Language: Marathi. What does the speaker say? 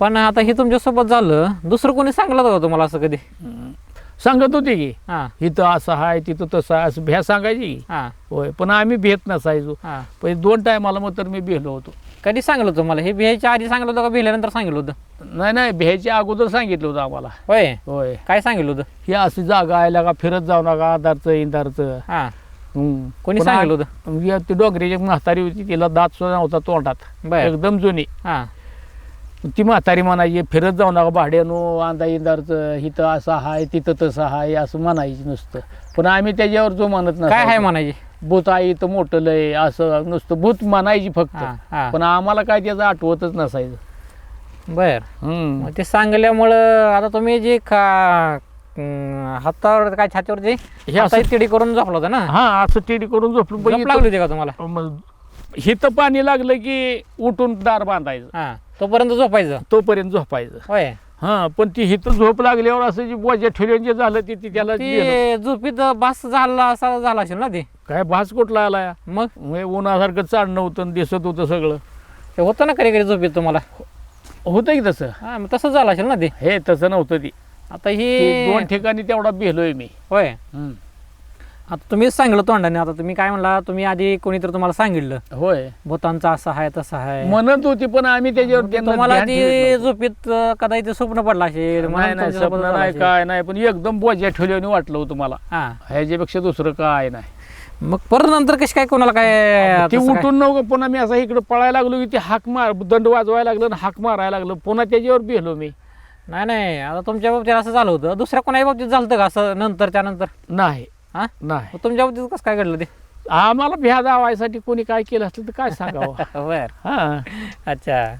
पण आता हे तुमच्यासोबत झालं. दुसरं कोणी सांगलं होतं का तुम्हाला असं कधी? सांगत होते की हां. इथं असं आहे तिथं तसं आहे असं भ्या सांगायची. की हां. होय पण आम्ही भेट नसायचो. हां. पण दोन टायमाला मग तर मी भेलो होतो. कधी सांगलं होतं मला हे बिहायच्या आधी सांगलं होतं का बिहल्यानंतर सांगितलं होतं? नाही नाही भ्यायच्या अगोदर सांगितलं होतं आम्हाला. होय. होय. काय सांगितलं होतं? ही अशी जागा आहे का फिरत जाऊ नका आधारचं हां. हम्म. कोणी पण सांगितलं आ- या ती डोंगरीची म्हातारी होती तिला दात सुद्धा नव्हता तोंडात. बर. एकदम जुनी. हां. ती म्हातारी म्हणायची फिरत जाऊ नका भाड्यानो आंदा इंदारचं इथं असं आहे तिथं तसं आहे असं म्हणायची नुसतं. पण आम्ही त्याच्यावर जो म्हणत काय आहे नाही म्हणायची? भूत आहे इथं मोठं लय असं नुसतं भूत म्हणायची फक्त. हां हां. पण आम्हाला काय त्याचं आठवतच नसायचं. बर. हम्म. मग ते सांगल्यामुळं आता तुम्ही जे का अं, हातावर काय छातीवर जे हे असं हाताची तिडी करून झोपला होता ना? हा असं टिडी करून झोपलं. पण झोप इथं- लागली होती का तुम्हाला? मग हिथं पाणी लागलं की उठून दार बांधायचं. हां तोपर्यंत झोपायचं. तोपर्यंत झोपायचं. होय. हा पण ती हिथं झोप लागल्यावर असं जी बोजा ठेवून जे झालं ते ती त्याला गेलं. ते झोपीत बास झाला असा झाला असेल ना ते? काय भास कुठला आला? मग? म्हणजे उन्हासारखं चाडणं होतं आणि दिसत होतं सगळं. ते होतं ना कधी कधी झोपीत तुम्हाला? होतं की तसं? हा मग तसं झालं असेल ना ते? हे तसं नव्हतं ती. आता ती ही दोन ठिकाणी तेवढा भेलोय मी. होय. आता तुम्हीच सांगितलं तोंडाने. आता तुम्ही काय म्हणला तुम्ही आधी कोणीतरी तुम्हाला सांगितलं. होय. भूतांचं असं आहे तसं आहे. म्हणत होती पण आम्ही त्याच्यावर त्यांना तुम्हाला ध्यान ठेवत ती नव्हतो. झोपीत अं, कदाचित ते स्वप्न पडलं असेल नाही म्हणून नाही तुमच्यासोबत स्वप्न झालं नाही असेल. काय नाही पण एकदम बोजा ठेवल्याने वाटलं होतं मला. हा. ह्याच्यापेक्षा दुसरं काय नाही. मग परत नंतर कशी काय कोणाला काय ती तसं काय? उठून नव्हतं पुन्हा मी असं इकडे पळायला लागलो की ती हाक मार दंड वाजवायला लागलं आणि हाक मारायला लागलं. पुन्हा त्याच्यावर भेलो मी. नाही नाही आता तुमच्या बाबतीत असं झालं होतं. दुसऱ्या कोणाच्या बाबतीत झालं होतं का असं नंतर त्यानंतर? नाही. हा? नाही. तुमच्या बाबतीत कसं काय घडलं ते? आम्हाला भ्या दावायसाठी कोणी काय केलं असलं तर काय सांगावं? बर. हा. अच्छा.